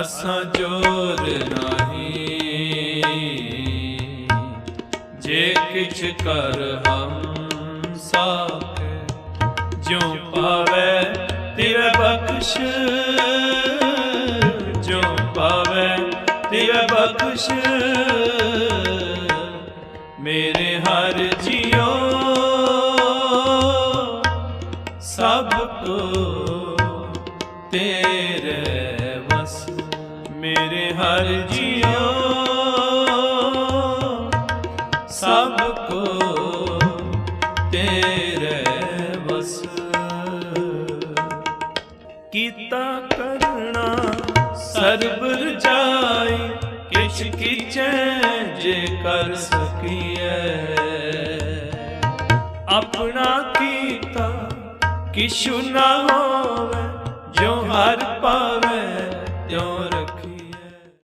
ਅਸਾਂ ਜੋਰ ਨਾਹੀ। ਜੇ ਕਿਛ ਕਰ ਹਮ ਸਾਖੇ, ਜਿਉ ਪਾਵੇ ਤਿਵ ਬਖਸ਼। ਜਿਉ ਪਾਵੇ ਤਿਵ ਬਖਸ਼। ਮੇਰੇ ਹਰ ਜੀਓ ਸਭ ਕੋ ਮੇਰੇ ਹਰ ਜੀਓ। ਸਭ ਕੋ ਤੇਰੇ ਵਸ। ਕੀਤਾ ਕਰਣਾ ਸਰਬ ਰਜਾਈ, ਕਿਛ ਕੀਚੈ ਜੇ ਕਰ ਸਕੀਐ। ਆਪਣਾ ਕੀਤਾ ਕਿਛੁ ਨਾ ਹੋਵੇ, ਜੋ ਹਰ ਪਾਵੇ, ਤਿਉ